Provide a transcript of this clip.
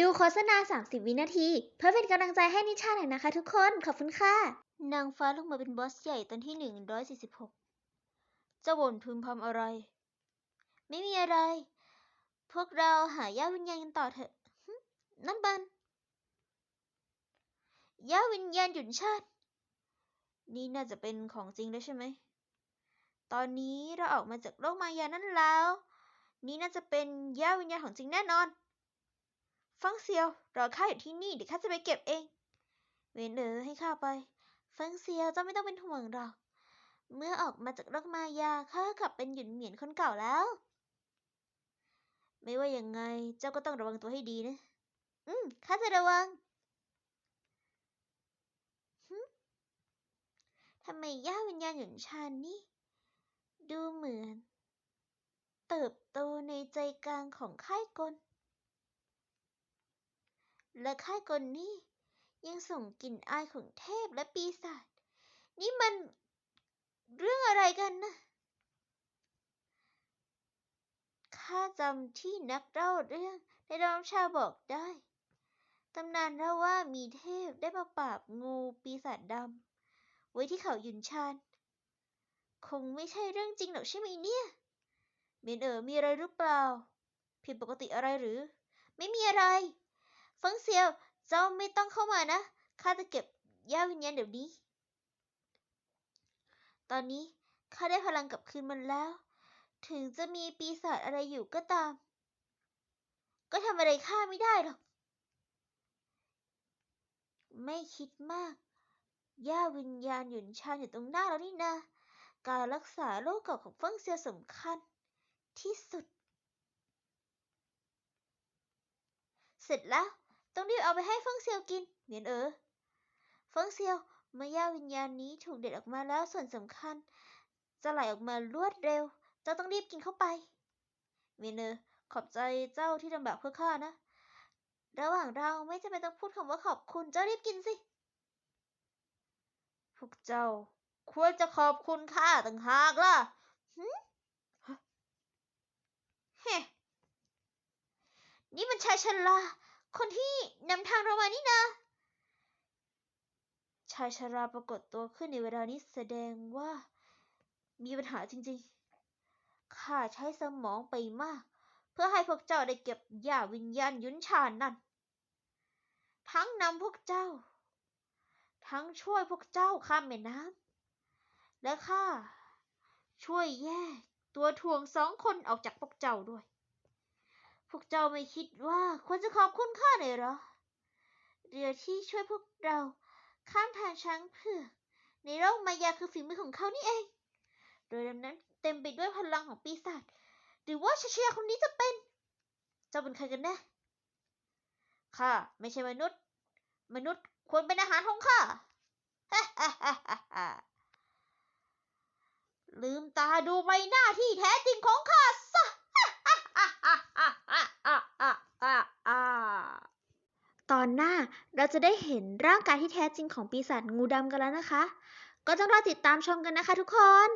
ดูโฆษณา 30 วินาที เพื่อเป็นกำลังใจให้นิชาหน่อยนะคะทุกคน ขอบคุณค่ะ นางฟ้าลงมาเป็นบอสใหญ่ตอนที่หนึ่งร้อยสี่สิบหกเจ้าบ่นพึมพำอะไร ไม่มีอะไร พวกเราหาย่าวิญญาณกันต่อเถอะ นั่นบันย่าวิญญาณหยุนชาติ นี่น่าจะเป็นของจริงแล้วใช่ไหม ตอนนี้เราออกมาจากโลกมายานั่นแล้ว นี่น่าจะเป็นย่าวิญญาณของจริงแน่นอน ฟังเซียว รอข้าอยู่ที่นี่เดี๋ยวข้าจะไปเก็บเอง เวนเออให้ข้าไป ฟังเซียวเจ้าไม่ต้องเป็นห่วงหรอก เมื่อออกมาจากโลกมายาข้ากลับเป็นหยุนเหมียนคนเก่าแล้ว ไม่ว่ายังไงเจ้าก็ต้องระวังตัวให้ดีนะ อืมข้าจะระวังหึทำไมย่าวิญญาณหยุนชานนี่ดูเหมือน เติบโตในใจกลางของค่ายกล และค่ายกลนี่ ยังส่งกลิ่นอายของเทพและปีศาจนี่มันเรื่องอะไรกันนะข้าจำที่นักเล่าเรื่องในดองชาบอกได้ตำนานเล่าว่ามีเทพได้มาปราบงูปีศาจดำไว้ที่เขาหยุนชานคงไม่ใช่เรื่องจริงหรอกใช่ไหมเนี่ยเมนเอ๋อมีอะไรหรือเปล่า ผิดปกติอะไรหรือ ไม่มีอะไร ฟังเซียว เจ้าไม่ต้องเข้ามานะ ข้าจะเก็บย่าวิญญาณเดี๋ยวนี้ ตอนนี้ข้าได้พลังกลับคืนมันแล้ว ถึงจะมีปีศาจอะไรอยู่ก็ตาม ก็ทำอะไรข้าไม่ได้หรอก ไม่คิดมาก ย่าวิญญาณหยุนชานอยู่ตรงหน้าแล้วนี่นาการรักษาโรคเก่าของเฟิงเซียวสำคัญ ที่สุด เสร็จแล้ว ต้องรีบเอาไปให้เฟิงเซียวกินเหมียนเออเฟิงเซียวเมื่อย่าวิญญาณนี้ถูกเด็ดออกมาแล้วส่วนสำคัญ จะไหลออกมารวดเร็ว เจ้าต้องรีบกินเข้าไปเมียนเออขอบใจเจ้าที่ลำบากเพื่อข้านะ ระหว่างเราไม่จำเป็นต้องพูดคำว่าขอบคุณ เจ้ารีบกินสิ พวกเจ้า ควรจะขอบคุณข้าต่างหากล่ะหึเฮ้นี่มันชายชรา คนที่นำทางเรามานี่นะชายชราปรากฏตัวขึ้นในเวลานี้แสดงว่า มีปัญหาจริงๆ ข้าใช้สมองไปมาก เพื่อให้พวกเจ้าได้เก็บยาวิญญาณยุนชานนั่น ทั้งนำพวกเจ้า ทั้งช่วยพวกเจ้าข้ามแม่น้ำและข้าช่วยแยกตัวถ่วงสองคนออกจากพวกเจ้าด้วย พวกเจ้าไม่คิดว่าควรจะขอบคุณข้าเลยหรอ เรือที่ช่วยพวกเราข้ามทางช้างเผือกในโลกมายาคือฝีมือของเขานี่เองโดยลำนั้นเต็มไปด้วยพลังของปีศาจ หรือว่าชายชราคนนี้จะเป็น เจ้าเป็นใครกันแน่ ข้าไม่ใช่มนุษย์ มนุษย์ควรเป็นอาหารของข้าลืมตาดูใบหน้าที่แท้จริงของข้าซะ ต อนหน้าเราจะได้เห็นร่างกายที่แท้จริงของปีศาจงูดำกันแล้วนะคะ ก็ต้องรอติดตามชมกันนะคะทุกคน